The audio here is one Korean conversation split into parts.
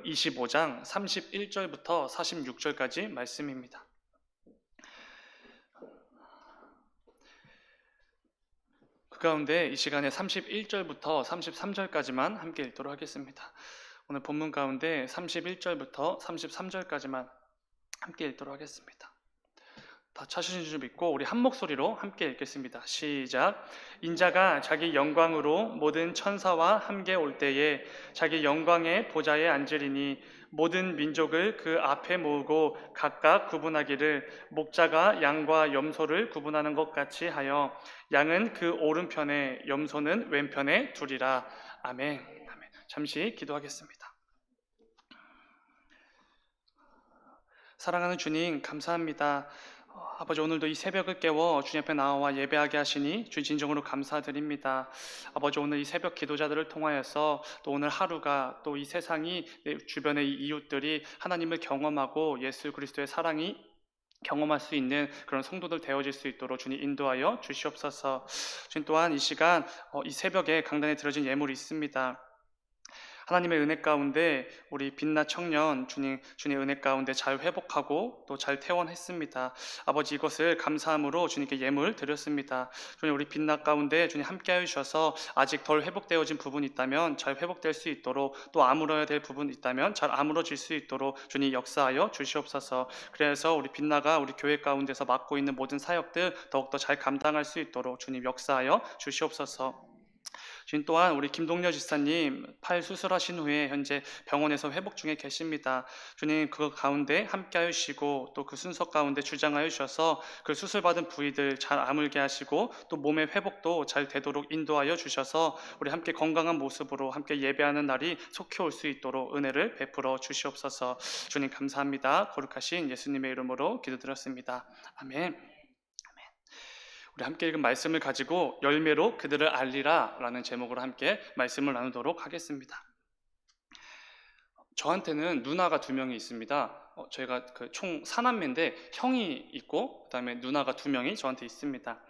본문 25장 31절부터 46절까지 말씀입니다. 그 가운데 이 시간에 31절부터 33절까지만 함께 읽도록 하겠습니다. 오늘 본문 가운데 31절부터 33절까지만 함께 읽도록 하겠습니다. 다 찾으신 줄 믿고 우리 한 목소리로 함께 읽겠습니다. 시작. 인자가 자기 영광으로 모든 천사와 함께 올 때에 자기 영광의 보좌에 앉으리니 모든 민족을 그 앞에 모으고 각각 구분하기를 목자가 양과 염소를 구분하는 것 같이 하여 양은 그 오른편에 염소는 왼편에 두리라. 아멘. 아멘. 잠시 기도하겠습니다. 사랑하는 주님 감사합니다. 어, 아버지 오늘도 이 새벽을 깨워 주님 앞에 나와 예배하게 하시니 주님 진정으로 감사드립니다. 아버지 오늘 이 새벽 기도자들을 통하여서 또 오늘 하루가 또 이 세상이 내 주변의 이 이웃들이 하나님을 경험하고 예수 그리스도의 사랑이 경험할 수 있는 그런 성도들 되어질 수 있도록 주님 인도하여 주시옵소서. 주님 또한 이 시간 어, 이 새벽에 강단에 들어진 예물이 있습니다. 하나님의 은혜 가운데 우리 빛나 청년 주님 주님 은혜 가운데 잘 회복하고 또 잘 퇴원했습니다. 아버지 이것을 감사함으로 주님께 예물 드렸습니다. 주님 우리 빛나 가운데 주님 함께하여 주셔서 아직 덜 회복되어진 부분이 있다면 잘 회복될 수 있도록 또 아물어야 될 부분이 있다면 잘 아물어질 수 있도록 주님 역사하여 주시옵소서. 그래서 우리 빛나가 우리 교회 가운데서 맡고 있는 모든 사역들 더욱더 잘 감당할 수 있도록 주님 역사하여 주시옵소서. 주님 또한 우리 김동려 지사님 팔 수술하신 후에 현재 병원에서 회복 중에 계십니다. 주님 그 가운데 함께하여 주시고 또 그 순서 가운데 주장하여 주셔서 그 수술받은 부위들 잘 아물게 하시고 또 몸의 회복도 잘 되도록 인도하여 주셔서 우리 함께 건강한 모습으로 함께 예배하는 날이 속히 올 수 있도록 은혜를 베풀어 주시옵소서. 주님 감사합니다. 거룩하신 예수님의 이름으로 기도드렸습니다. 아멘. 우리 함께 읽은 말씀을 가지고 열매로 그들을 알리라 라는 제목으로 함께 말씀을 나누도록 하겠습니다. 저한테는 누나가 두 명이 있습니다. 어, 저희가 그 총 사남매인데 형이 있고 그다음에 누나가 두 명이 저한테 있습니다.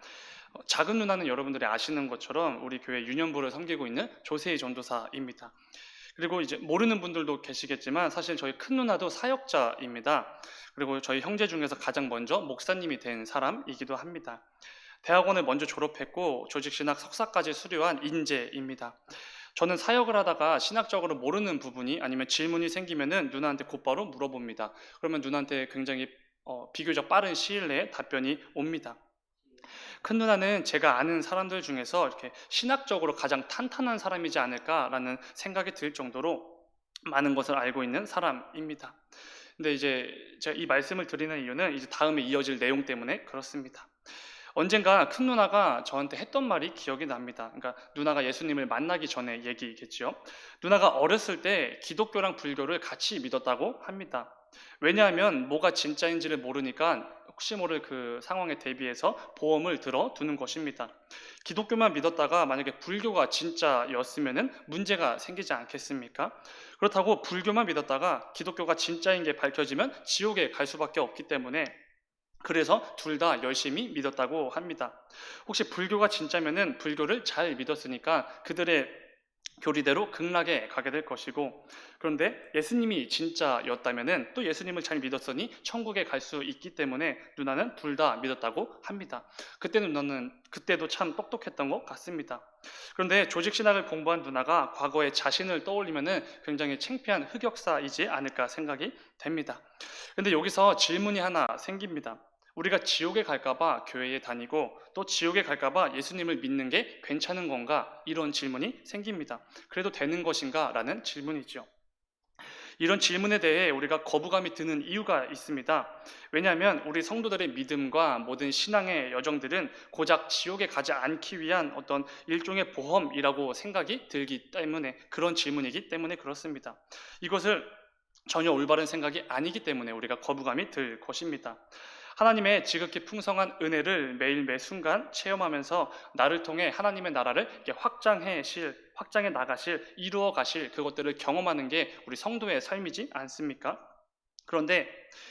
어, 작은 누나는 여러분들이 아시는 것처럼 우리 교회 유년부를 섬기고 있는 조세희 전도사입니다. 그리고 이제 모르는 분들도 계시겠지만 사실 저희 큰 누나도 사역자입니다. 그리고 저희 형제 중에서 가장 먼저 목사님이 된 사람이기도 합니다. 대학원을 먼저 졸업했고 조직신학 석사까지 수료한 인재입니다. 저는 사역을 하다가 신학적으로 모르는 부분이 아니면 질문이 생기면은 누나한테 곧바로 물어봅니다. 그러면 누나한테 굉장히 어, 비교적 빠른 시일 내에 답변이 옵니다. 큰 누나는 제가 아는 사람들 중에서 이렇게 신학적으로 가장 탄탄한 사람이지 않을까라는 생각이 들 정도로 많은 것을 알고 있는 사람입니다. 근데 이제 제가 이 말씀을 드리는 이유는 이제 다음에 이어질 내용 때문에 그렇습니다. 언젠가 큰 누나가 저한테 했던 말이 기억이 납니다. 그러니까 누나가 예수님을 만나기 전에 얘기겠죠. 누나가 어렸을 때 기독교랑 불교를 같이 믿었다고 합니다. 왜냐하면 뭐가 진짜인지를 모르니까 혹시 모를 그 상황에 대비해서 보험을 들어 두는 것입니다. 기독교만 믿었다가 만약에 불교가 진짜였으면 문제가 생기지 않겠습니까? 그렇다고 불교만 믿었다가 기독교가 진짜인 게 밝혀지면 지옥에 갈 수밖에 없기 때문에 그래서 둘 다 열심히 믿었다고 합니다. 혹시 불교가 진짜면은 불교를 잘 믿었으니까 그들의 교리대로 극락에 가게 될 것이고 그런데 예수님이 진짜였다면은 또 예수님을 잘 믿었으니 천국에 갈 수 있기 때문에 누나는 둘 다 믿었다고 합니다. 그때 누나는 그때도 참 똑똑했던 것 같습니다. 그런데 조직 신학을 공부한 누나가 과거의 자신을 떠올리면은 굉장히 창피한 흑역사이지 않을까 생각이 됩니다. 그런데 여기서 질문이 하나 생깁니다. 우리가 지옥에 갈까봐 교회에 다니고 또 지옥에 갈까봐 예수님을 믿는 게 괜찮은 건가? 이런 질문이 생깁니다. 그래도 되는 것인가? 라는 질문이죠. 이런 질문에 대해 우리가 거부감이 드는 이유가 있습니다. 왜냐하면 우리 성도들의 믿음과 모든 신앙의 여정들은 고작 지옥에 가지 않기 위한 어떤 일종의 보험이라고 생각이 들기 때문에 그런 질문이기 때문에 그렇습니다. 이것을 전혀 올바른 생각이 아니기 때문에 우리가 거부감이 들 것입니다. 하나님의 지극히 풍성한 은혜를 매일 매 순간 체험하면서 나를 통해 하나님의 나라를 확장해실, 확장해 나가실, 이루어 가실 그것들을 경험하는 게 우리 성도의 삶이지 않습니까? 그런데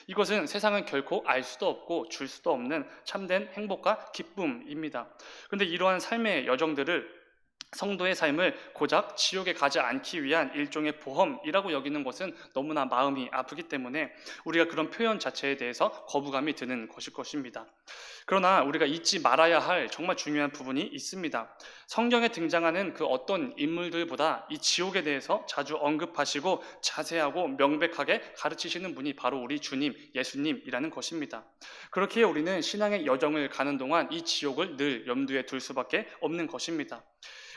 이것은 세상은 결코 알 수도 없고 줄 수도 없는 참된 행복과 기쁨입니다. 그런데 이러한 삶의 여정들을 성도의 삶을 고작 지옥에 가지 않기 위한 일종의 보험이라고 여기는 것은 너무나 마음이 아프기 때문에 우리가 그런 표현 자체에 대해서 거부감이 드는 것일 것입니다. 그러나 우리가 잊지 말아야 할 정말 중요한 부분이 있습니다. 성경에 등장하는 그 어떤 인물들보다 이 지옥에 대해서 자주 언급하시고 자세하고 명백하게 가르치시는 분이 바로 우리 주님, 예수님이라는 것입니다. 그렇기에 우리는 신앙의 여정을 가는 동안 이 지옥을 늘 염두에 둘 수밖에 없는 것입니다.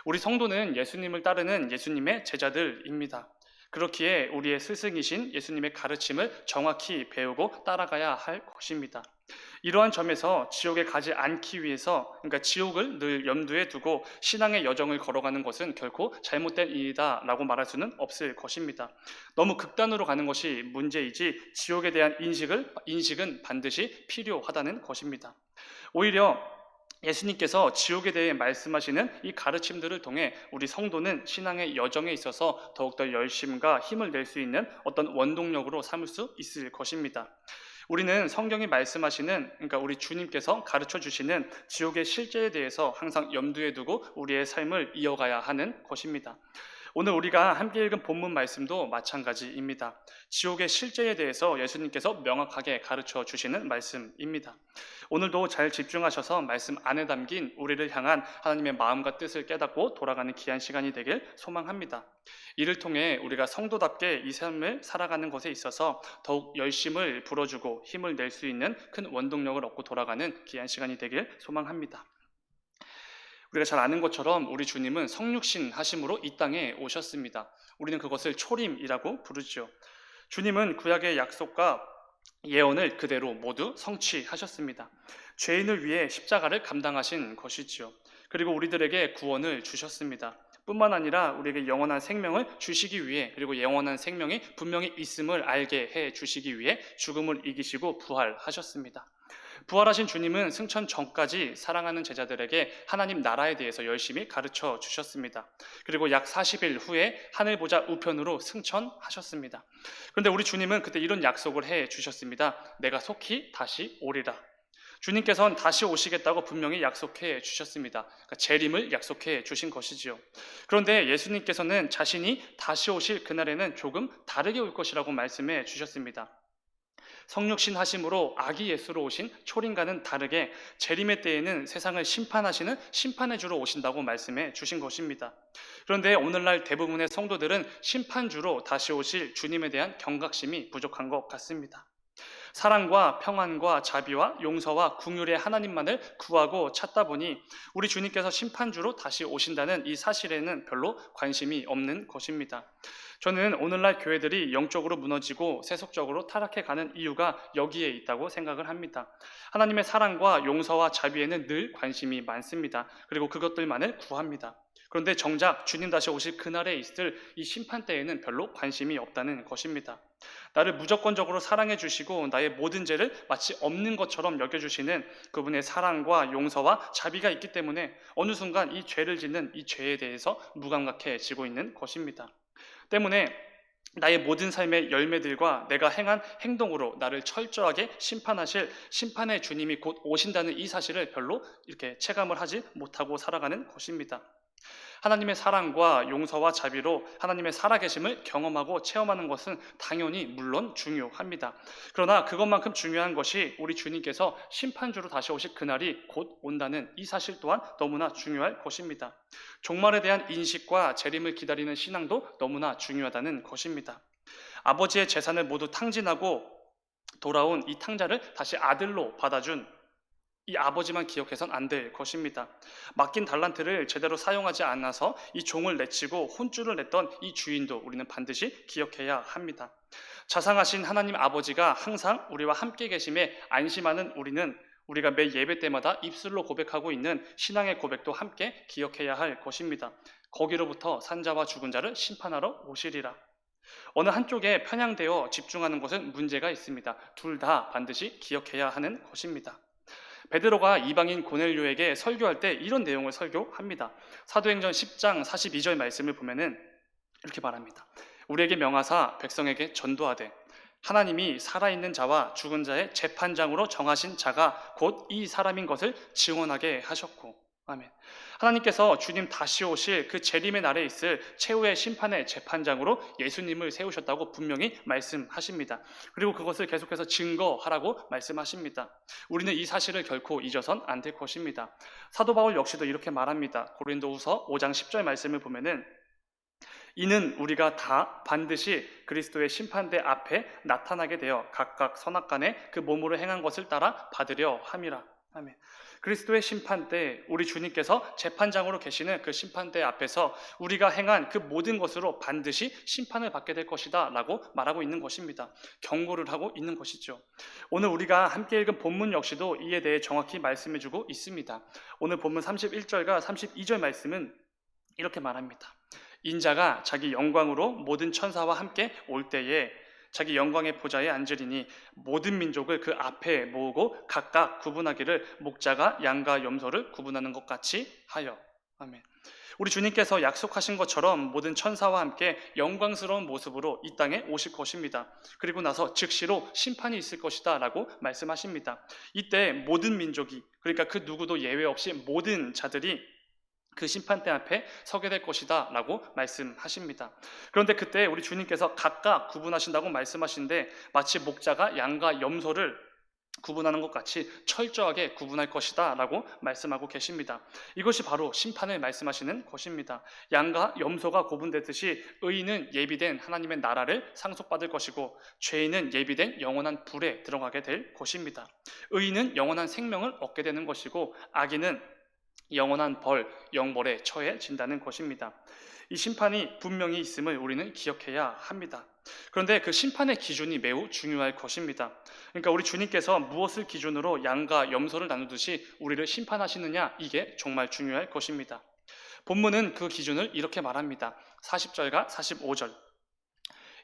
우리 성도는 예수님을 따르는 예수님의 제자들입니다. 그렇기에 우리의 스승이신 예수님의 가르침을 정확히 배우고 따라가야 할 것입니다. 이러한 점에서 지옥에 가지 않기 위해서, 그러니까 지옥을 늘 염두에 두고 신앙의 여정을 걸어가는 것은 결코 잘못된 일이다라고 말할 수는 없을 것입니다. 너무 극단으로 가는 것이 문제이지 지옥에 대한 인식을 인식은 반드시 필요하다는 것입니다. 오히려 예수님께서 지옥에 대해 말씀하시는 이 가르침들을 통해 우리 성도는 신앙의 여정에 있어서 더욱더 열심과 힘을 낼 수 있는 어떤 원동력으로 삼을 수 있을 것입니다. 우리는 성경이 말씀하시는 그러니까 우리 주님께서 가르쳐 주시는 지옥의 실제에 대해서 항상 염두에 두고 우리의 삶을 이어가야 하는 것입니다. 오늘 우리가 함께 읽은 본문 말씀도 마찬가지입니다. 지옥의 실제에 대해서 예수님께서 명확하게 가르쳐 주시는 말씀입니다. 오늘도 잘 집중하셔서 말씀 안에 담긴 우리를 향한 하나님의 마음과 뜻을 깨닫고 돌아가는 귀한 시간이 되길 소망합니다. 이를 통해 우리가 성도답게 이 삶을 살아가는 것에 있어서 더욱 열심을 불어주고 힘을 낼 수 있는 큰 원동력을 얻고 돌아가는 귀한 시간이 되길 소망합니다. 우리가 잘 아는 것처럼 우리 주님은 성육신 하심으로 이 땅에 오셨습니다. 우리는 그것을 초림이라고 부르죠. 주님은 구약의 약속과 예언을 그대로 모두 성취하셨습니다. 죄인을 위해 십자가를 감당하신 것이지요. 그리고 우리들에게 구원을 주셨습니다. 뿐만 아니라 우리에게 영원한 생명을 주시기 위해 그리고 영원한 생명이 분명히 있음을 알게 해 주시기 위해 죽음을 이기시고 부활하셨습니다. 부활하신 주님은 승천 전까지 사랑하는 제자들에게 하나님 나라에 대해서 열심히 가르쳐 주셨습니다. 그리고 약 40일 후에 하늘 보자 우편으로 승천하셨습니다. 그런데 우리 주님은 그때 이런 약속을 해 주셨습니다. 내가 속히 다시 오리라. 주님께서는 다시 오시겠다고 분명히 약속해 주셨습니다. 그러니까 재림을 약속해 주신 것이지요. 그런데 예수님께서는 자신이 다시 오실 그날에는 조금 다르게 올 것이라고 말씀해 주셨습니다. 성육신 하심으로 아기 예수로 오신 초림과는 다르게 재림의 때에는 세상을 심판하시는 심판의 주로 오신다고 말씀해 주신 것입니다. 그런데 오늘날 대부분의 성도들은 심판주로 다시 오실 주님에 대한 경각심이 부족한 것 같습니다. 사랑과 평안과 자비와 용서와 궁율의 하나님만을 구하고 찾다 보니 우리 주님께서 심판주로 다시 오신다는 이 사실에는 별로 관심이 없는 것입니다. 저는 오늘날 교회들이 영적으로 무너지고 세속적으로 타락해 가는 이유가 여기에 있다고 생각을 합니다. 하나님의 사랑과 용서와 자비에는 늘 관심이 많습니다. 그리고 그것들만을 구합니다. 그런데 정작 주님 다시 오실 그날에 있을 이 심판 때에는 별로 관심이 없다는 것입니다. 나를 무조건적으로 사랑해 주시고 나의 모든 죄를 마치 없는 것처럼 여겨 주시는 그분의 사랑과 용서와 자비가 있기 때문에 어느 순간 이 죄를 짓는 이 죄에 대해서 무감각해지고 있는 것입니다. 때문에 나의 모든 삶의 열매들과 내가 행한 행동으로 나를 철저하게 심판하실 심판의 주님이 곧 오신다는 이 사실을 별로 이렇게 체감을 하지 못하고 살아가는 것입니다. 하나님의 사랑과 용서와 자비로 하나님의 살아계심을 경험하고 체험하는 것은 당연히 물론 중요합니다. 그러나 그것만큼 중요한 것이 우리 주님께서 심판주로 다시 오실 그날이 곧 온다는 이 사실 또한 너무나 중요할 것입니다. 종말에 대한 인식과 재림을 기다리는 신앙도 너무나 중요하다는 것입니다. 아버지의 재산을 모두 탕진하고 돌아온 이 탕자를 다시 아들로 받아준 이 아버지만 기억해선 안 될 것입니다. 맡긴 달란트를 제대로 사용하지 않아서 이 종을 내치고 혼쭐을 냈던 이 주인도 우리는 반드시 기억해야 합니다. 자상하신 하나님 아버지가 항상 우리와 함께 계심에 안심하는 우리는 우리가 매 예배 때마다 입술로 고백하고 있는 신앙의 고백도 함께 기억해야 할 것입니다. 거기로부터 산자와 죽은 자를 심판하러 오시리라. 어느 한쪽에 편향되어 집중하는 것은 문제가 있습니다. 둘 다 반드시 기억해야 하는 것입니다. 베드로가 이방인 고넬료에게 설교할 때 이런 내용을 설교합니다. 사도행전 10장 42절 말씀을 보면은 이렇게 말합니다. 우리에게 명하사 백성에게 전도하되 하나님이 살아있는 자와 죽은 자의 재판장으로 정하신 자가 곧 이 사람인 것을 증언하게 하셨고 아멘. 하나님께서 주님 다시 오실 그 재림의 날에 있을 최후의 심판의 재판장으로 예수님을 세우셨다고 분명히 말씀하십니다. 그리고 그것을 계속해서 증거하라고 말씀하십니다. 우리는 이 사실을 결코 잊어선 안 될 것입니다. 사도 바울 역시도 이렇게 말합니다. 고린도후서 5장 10절 말씀을 보면은 이는 우리가 다 반드시 그리스도의 심판대 앞에 나타나게 되어 각각 선악간에 그 몸으로 행한 것을 따라 받으려 함이라. 아멘. 그리스도의 심판대 우리 주님께서 재판장으로 계시는 그 심판대 앞에서 우리가 행한 그 모든 것으로 반드시 심판을 받게 될 것이다 라고 말하고 있는 것입니다. 경고를 하고 있는 것이죠. 오늘 우리가 함께 읽은 본문 역시도 이에 대해 정확히 말씀해 주고 있습니다. 오늘 본문 31절과 32절 말씀은 이렇게 말합니다. 인자가 자기 영광으로 모든 천사와 함께 올 때에 자기 영광의 보좌에 앉으리니 모든 민족을 그 앞에 모으고 각각 구분하기를 목자가 양과 염소를 구분하는 것 같이 하여. 아멘. 우리 주님께서 약속하신 것처럼 모든 천사와 함께 영광스러운 모습으로 이 땅에 오실 것입니다. 그리고 나서 즉시로 심판이 있을 것이다 라고 말씀하십니다. 이때 모든 민족이, 그러니까 그 누구도 예외 없이 모든 자들이 그 심판대 앞에 서게 될 것이다 라고 말씀하십니다. 그런데 그때 우리 주님께서 각각 구분하신다고 말씀하시는데 마치 목자가 양과 염소를 구분하는 것 같이 철저하게 구분할 것이다 라고 말씀하고 계십니다. 이것이 바로 심판을 말씀하시는 것입니다. 양과 염소가 구분되듯이 의인은 예비된 하나님의 나라를 상속받을 것이고 죄인은 예비된 영원한 불에 들어가게 될 것입니다. 의인은 영원한 생명을 얻게 되는 것이고 악인은 영원한 벌, 영벌에 처해진다는 것입니다. 이 심판이 분명히 있음을 우리는 기억해야 합니다. 그런데 그 심판의 기준이 매우 중요할 것입니다. 그러니까 우리 주님께서 무엇을 기준으로 양과 염소를 나누듯이 우리를 심판하시느냐 이게 정말 중요할 것입니다. 본문은 그 기준을 이렇게 말합니다. 40절과 45절.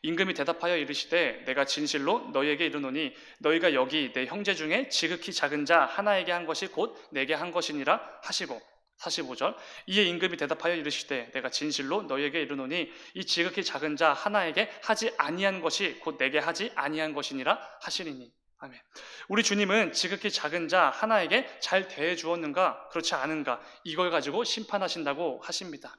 임금이 대답하여 이르시되 내가 진실로 너희에게 이르노니 너희가 여기 내 형제 중에 지극히 작은 자 하나에게 한 것이 곧 내게 한 것이니라 하시고 45절. 이에 임금이 대답하여 이르시되 내가 진실로 너희에게 이르노니 이 지극히 작은 자 하나에게 하지 아니한 것이 곧 내게 하지 아니한 것이니라 하시리니 아멘. 우리 주님은 지극히 작은 자 하나에게 잘 대해 주었는가 그렇지 않은가 이걸 가지고 심판하신다고 하십니다.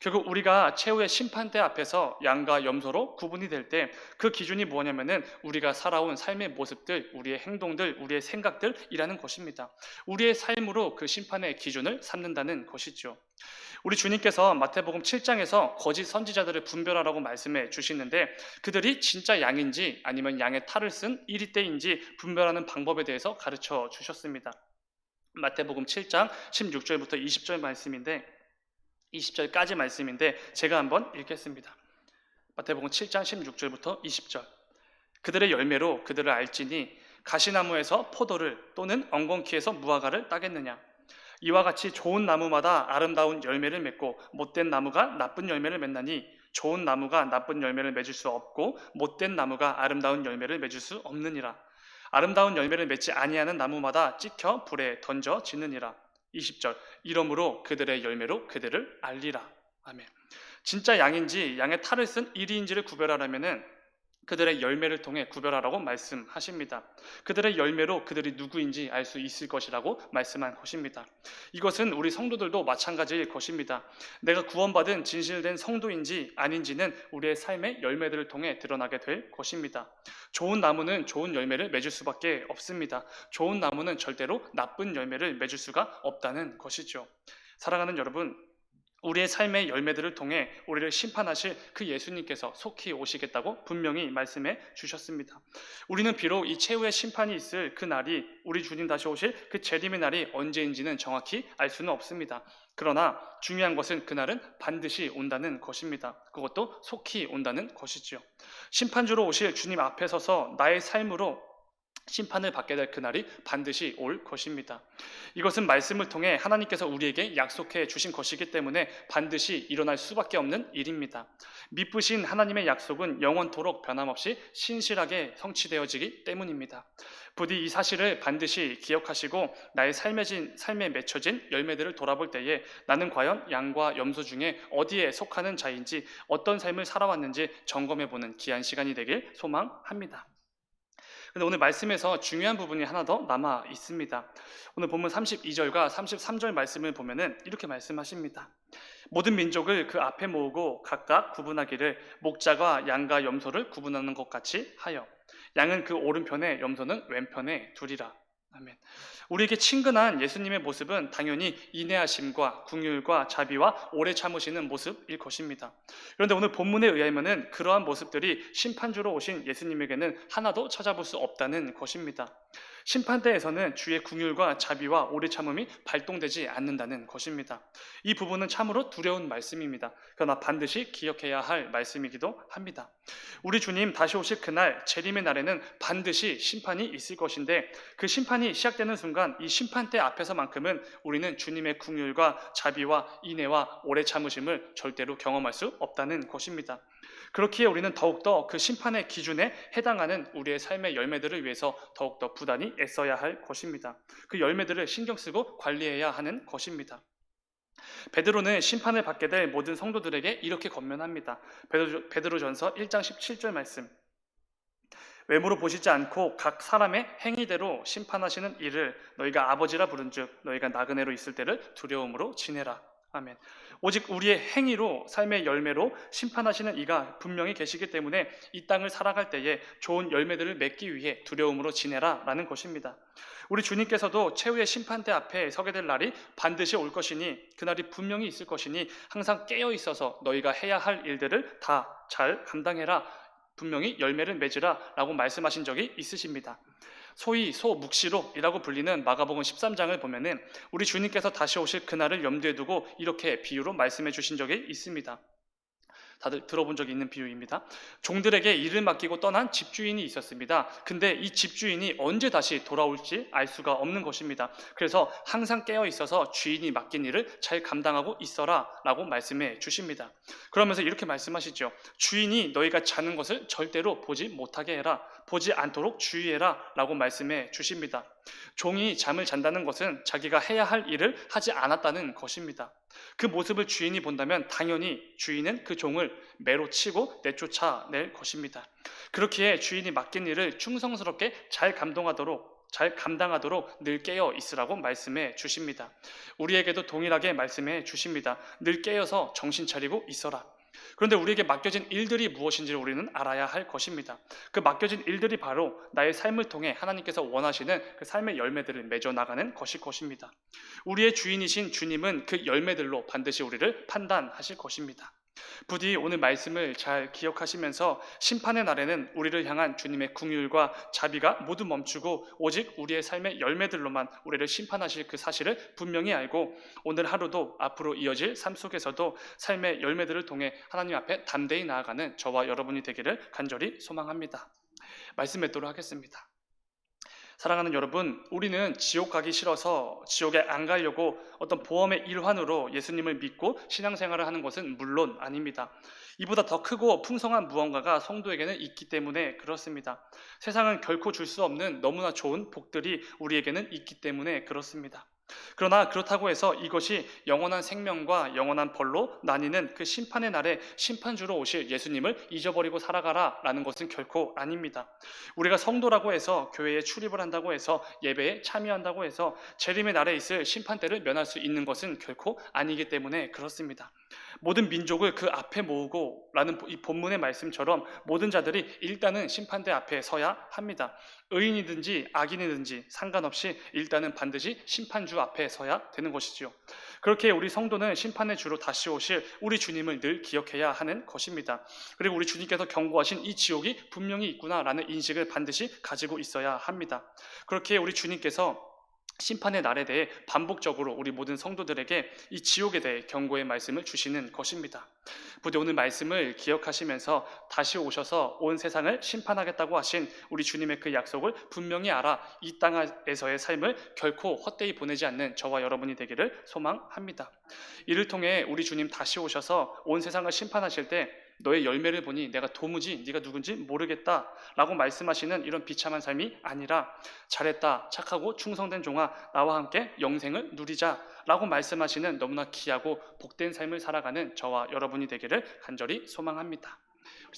결국 우리가 최후의 심판대 앞에서 양과 염소로 구분이 될 때 그 기준이 뭐냐면은 우리가 살아온 삶의 모습들, 우리의 행동들, 우리의 생각들이라는 것입니다. 우리의 삶으로 그 심판의 기준을 삼는다는 것이죠. 우리 주님께서 마태복음 7장에서 거짓 선지자들을 분별하라고 말씀해 주시는데 그들이 진짜 양인지 아니면 양의 탈을 쓴 이리떼인지 분별하는 방법에 대해서 가르쳐 주셨습니다. 마태복음 7장 16절부터 20절 말씀인데 20절까지 말씀인데 제가 한번 읽겠습니다. 마태복음 7장 16절부터 20절. 그들의 열매로 그들을 알지니 가시나무에서 포도를 또는 엉겅퀴에서 무화과를 따겠느냐 이와 같이 좋은 나무마다 아름다운 열매를 맺고 못된 나무가 나쁜 열매를 맺나니 좋은 나무가 나쁜 열매를 맺을 수 없고 못된 나무가 아름다운 열매를 맺을 수 없느니라. 아름다운 열매를 맺지 아니하는 나무마다 찍혀 불에 던져 지느니라. 20절. 이러므로 그들의 열매로 그들을 알리라. 아멘. 진짜 양인지 양의 탈을 쓴 이리인지를 구별하려면은 그들의 열매를 통해 구별하라고 말씀하십니다. 그들의 열매로 그들이 누구인지 알 수 있을 것이라고 말씀한 것입니다. 이것은 우리 성도들도 마찬가지일 것입니다. 내가 구원받은 진실된 성도인지 아닌지는 우리의 삶의 열매들을 통해 드러나게 될 것입니다. 좋은 나무는 좋은 열매를 맺을 수밖에 없습니다. 좋은 나무는 절대로 나쁜 열매를 맺을 수가 없다는 것이죠. 사랑하는 여러분, 우리의 삶의 열매들을 통해 우리를 심판하실 그 예수님께서 속히 오시겠다고 분명히 말씀해 주셨습니다. 우리는 비록 이 최후의 심판이 있을 그 날이 우리 주님 다시 오실 그 재림의 날이 언제인지는 정확히 알 수는 없습니다. 그러나 중요한 것은 그날은 반드시 온다는 것입니다. 그것도 속히 온다는 것이지요. 심판주로 오실 주님 앞에 서서 나의 삶으로 심판을 받게 될 그날이 반드시 올 것입니다. 이것은 말씀을 통해 하나님께서 우리에게 약속해 주신 것이기 때문에 반드시 일어날 수밖에 없는 일입니다. 미쁘신 하나님의 약속은 영원토록 변함없이 신실하게 성취되어지기 때문입니다. 부디 이 사실을 반드시 기억하시고 나의 삶에, 진, 삶에 맺혀진 열매들을 돌아볼 때에 나는 과연 양과 염소 중에 어디에 속하는 자인지 어떤 삶을 살아왔는지 점검해 보는 귀한 시간이 되길 소망합니다. 그런데 오늘 말씀에서 중요한 부분이 하나 더 남아 있습니다. 오늘 본문 32절과 33절 말씀을 보면은 이렇게 말씀하십니다. 모든 민족을 그 앞에 모으고 각각 구분하기를 목자가 양과 염소를 구분하는 것 같이 하여 양은 그 오른편에 염소는 왼편에 두리라. 아멘. 우리에게 친근한 예수님의 모습은 당연히 인내하심과 궁율과 자비와 오래 참으시는 모습일 것입니다. 그런데 오늘 본문에 의하면은 그러한 모습들이 심판주로 오신 예수님에게는 하나도 찾아볼 수 없다는 것입니다. 심판대에서는 주의 궁율과 자비와 오래 참음이 발동되지 않는다는 것입니다. 이 부분은 참으로 두려운 말씀입니다. 그러나 반드시 기억해야 할 말씀이기도 합니다. 우리 주님 다시 오실 그날 재림의 날에는 반드시 심판이 있을 것인데 그 심판이 시작되는 순간 이 심판대 앞에서만큼은 우리는 주님의 궁율과 자비와 인애와 오래 참으심을 절대로 경험할 수 없다는 것입니다. 그렇기에 우리는 더욱더 그 심판의 기준에 해당하는 우리의 삶의 열매들을 위해서 더욱더 부단히 애써야 할 것입니다. 그 열매들을 신경 쓰고 관리해야 하는 것입니다. 베드로는 심판을 받게 될 모든 성도들에게 이렇게 권면합니다. 베드로, 베드로전서 1장 17절 말씀. 외모로 보시지 않고 각 사람의 행위대로 심판하시는 이를 너희가 아버지라 부른즉 너희가 나그네로 있을 때를 두려움으로 지내라. 아멘. 오직 우리의 행위로 삶의 열매로 심판하시는 이가 분명히 계시기 때문에 이 땅을 살아갈 때에 좋은 열매들을 맺기 위해 두려움으로 지내라라는 것입니다. 우리 주님께서도 최후의 심판대 앞에 서게 될 날이 반드시 올 것이니 그날이 분명히 있을 것이니 항상 깨어 있어서 너희가 해야 할 일들을 다 잘 감당해라. 분명히 열매를 맺으라라고 말씀하신 적이 있으십니다. 소위 소묵시록이라고 불리는 마가복음 13장을 보면은 우리 주님께서 다시 오실 그날을 염두에 두고 이렇게 비유로 말씀해 주신 적이 있습니다. 다들 들어본 적이 있는 비유입니다. 종들에게 일을 맡기고 떠난 집주인이 있었습니다. 근데 이 집주인이 언제 다시 돌아올지 알 수가 없는 것입니다. 그래서 항상 깨어 있어서 주인이 맡긴 일을 잘 감당하고 있어라 라고 말씀해 주십니다. 그러면서 이렇게 말씀하시죠. 주인이 너희가 자는 것을 절대로 보지 못하게 해라. 보지 않도록 주의해라 라고 말씀해 주십니다. 종이 잠을 잔다는 것은 자기가 해야 할 일을 하지 않았다는 것입니다. 그 모습을 주인이 본다면 당연히 주인은 그 종을 매로 치고 내쫓아낼 것입니다. 그렇기에 주인이 맡긴 일을 충성스럽게 잘 감동하도록 잘 감당하도록 늘 깨어 있으라고 말씀해 주십니다. 우리에게도 동일하게 말씀해 주십니다. 늘 깨어서 정신 차리고 있어라. 그런데 우리에게 맡겨진 일들이 무엇인지를 우리는 알아야 할 것입니다. 그 맡겨진 일들이 바로 나의 삶을 통해 하나님께서 원하시는 그 삶의 열매들을 맺어 나가는 것일 것입니다. 우리의 주인이신 주님은 그 열매들로 반드시 우리를 판단하실 것입니다. 부디 오늘 말씀을 잘 기억하시면서 심판의 날에는 우리를 향한 주님의 궁율과 자비가 모두 멈추고 오직 우리의 삶의 열매들로만 우리를 심판하실 그 사실을 분명히 알고 오늘 하루도 앞으로 이어질 삶 속에서도 삶의 열매들을 통해 하나님 앞에 담대히 나아가는 저와 여러분이 되기를 간절히 소망합니다. 말씀 맺도록 하겠습니다. 사랑하는 여러분, 우리는 지옥 가기 싫어서 지옥에 안 가려고 어떤 보험의 일환으로 예수님을 믿고 신앙생활을 하는 것은 물론 아닙니다. 이보다 더 크고 풍성한 무언가가 성도에게는 있기 때문에 그렇습니다. 세상은 결코 줄 수 없는 너무나 좋은 복들이 우리에게는 있기 때문에 그렇습니다. 그러나 그렇다고 해서 이것이 영원한 생명과 영원한 벌로 나뉘는 그 심판의 날에 심판주로 오실 예수님을 잊어버리고 살아가라 라는 것은 결코 아닙니다. 우리가 성도라고 해서 교회에 출입을 한다고 해서 예배에 참여한다고 해서 재림의 날에 있을 심판대를 면할 수 있는 것은 결코 아니기 때문에 그렇습니다. 모든 민족을 그 앞에 모으고 라는 이 본문의 말씀처럼 모든 자들이 일단은 심판대 앞에 서야 합니다. 의인이든지 악인이든지 상관없이 일단은 반드시 심판주 앞에 서야 되는 것이지요. 그렇게 우리 성도는 심판의 주로 다시 오실 우리 주님을 늘 기억해야 하는 것입니다. 그리고 우리 주님께서 경고하신 이 지옥이 분명히 있구나라는 인식을 반드시 가지고 있어야 합니다. 그렇게 우리 주님께서 심판의 날에 대해 반복적으로 우리 모든 성도들에게 이 지옥에 대해 경고의 말씀을 주시는 것입니다. 부디 오늘 말씀을 기억하시면서 다시 오셔서 온 세상을 심판하겠다고 하신 우리 주님의 그 약속을 분명히 알아 이 땅에서의 삶을 결코 헛되이 보내지 않는 저와 여러분이 되기를 소망합니다. 이를 통해 우리 주님 다시 오셔서 온 세상을 심판하실 때 너의 열매를 보니 내가 도무지 네가 누군지 모르겠다 라고 말씀하시는 이런 비참한 삶이 아니라 잘했다 착하고 충성된 종아 나와 함께 영생을 누리자 라고 말씀하시는 너무나 귀하고 복된 삶을 살아가는 저와 여러분이 되기를 간절히 소망합니다.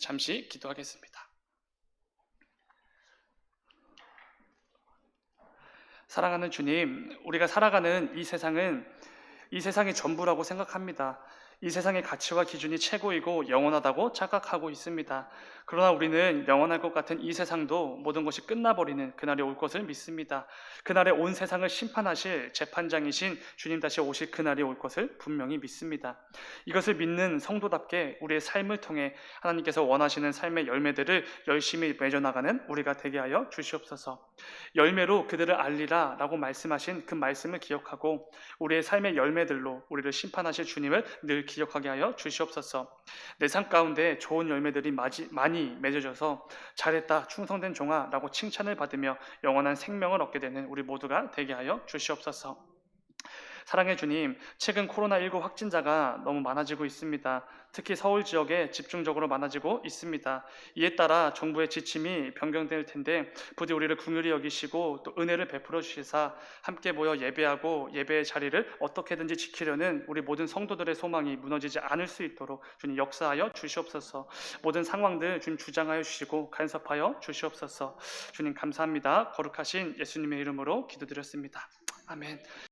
잠시 기도하겠습니다. 사랑하는 주님, 우리가 살아가는 이 세상은 이 세상이 전부라고 생각합니다. 이 세상의 가치와 기준이 최고이고 영원하다고 착각하고 있습니다. 그러나 우리는 영원할 것 같은 이 세상도 모든 것이 끝나버리는 그날이 올 것을 믿습니다. 그날에 온 세상을 심판하실 재판장이신 주님 다시 오실 그날이 올 것을 분명히 믿습니다. 이것을 믿는 성도답게 우리의 삶을 통해 하나님께서 원하시는 삶의 열매들을 열심히 맺어나가는 우리가 되게 하여 주시옵소서. 열매로 그들을 알리라 라고 말씀하신 그 말씀을 기억하고 우리의 삶의 열매들로 우리를 심판하실 주님을 늘 기억하게 하여 주시옵소서. 내 삶 가운데 좋은 열매들이 많이 맺어져서 잘했다, 충성된 종아 라고 칭찬을 받으며 영원한 생명을 얻게 되는 우리 모두가 되게 하여 주시옵소서. 사랑해 주님, 최근 코로나19 확진자가 너무 많아지고 있습니다. 특히 서울 지역에 집중적으로 많아지고 있습니다. 이에 따라 정부의 지침이 변경될 텐데 부디 우리를 긍휼히 여기시고 또 은혜를 베풀어 주시사 함께 모여 예배하고 예배의 자리를 어떻게든지 지키려는 우리 모든 성도들의 소망이 무너지지 않을 수 있도록 주님 역사하여 주시옵소서. 모든 상황들 주님 주장하여 주시고 간섭하여 주시옵소서. 주님 감사합니다. 거룩하신 예수님의 이름으로 기도드렸습니다. 아멘.